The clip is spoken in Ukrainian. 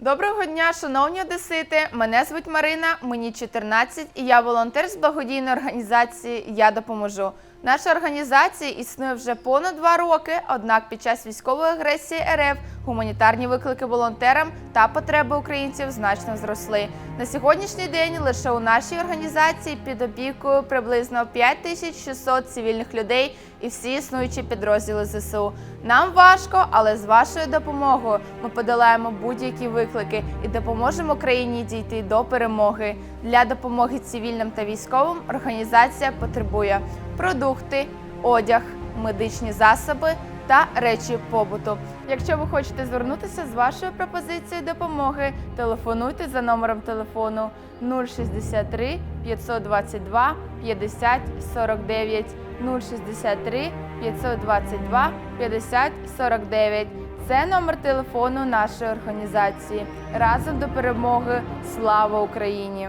Доброго дня, шановні одесити! Мене звуть Марина, мені 14 і я волонтер з благодійної організації Я допоможу. Наша організація існує вже понад два роки. Однак під час військової агресії РФ гуманітарні виклики волонтерам та потреби українців значно зросли. На сьогоднішній день лише у нашій організації під опікою приблизно 5600 цивільних людей і всі існуючі підрозділи ЗСУ. Нам важко, але з вашою допомогою ми подолаємо будь-які виклики і допоможемо країні дійти до перемоги. Для допомоги цивільним та військовим організація потребує продукти, одяг, медичні засоби та речі побуту. Якщо ви хочете звернутися з вашою пропозицією допомоги, телефонуйте за номером телефону 063 522 50 49 063 522 50 49. Це номер телефону нашої організації. Разом до перемоги. Слава Україні!